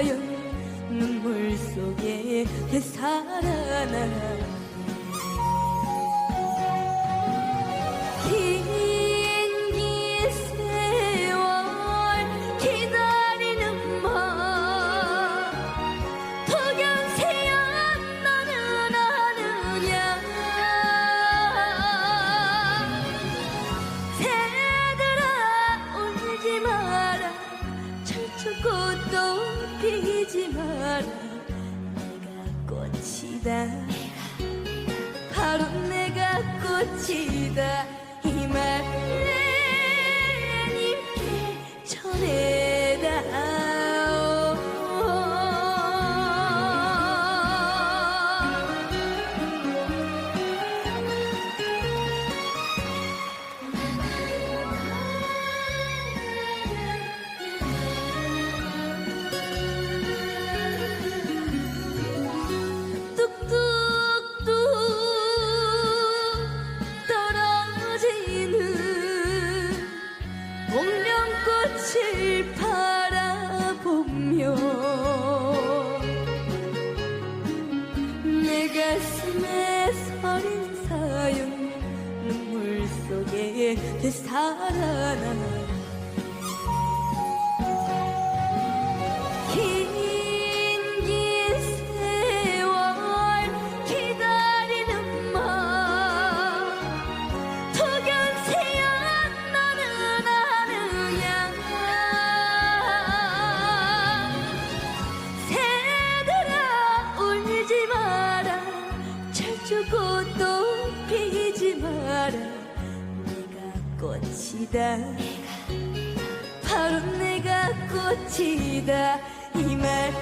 사연 눈물 속에 되살아나. 긴 피지 마라 내가 꽃이다. 바로 내 가슴에 서린 사연 눈물 속에 되살아나 철쭉꽃도 피지 마라. 내가 꽃이다. 바로 내가 꽃이다. 이말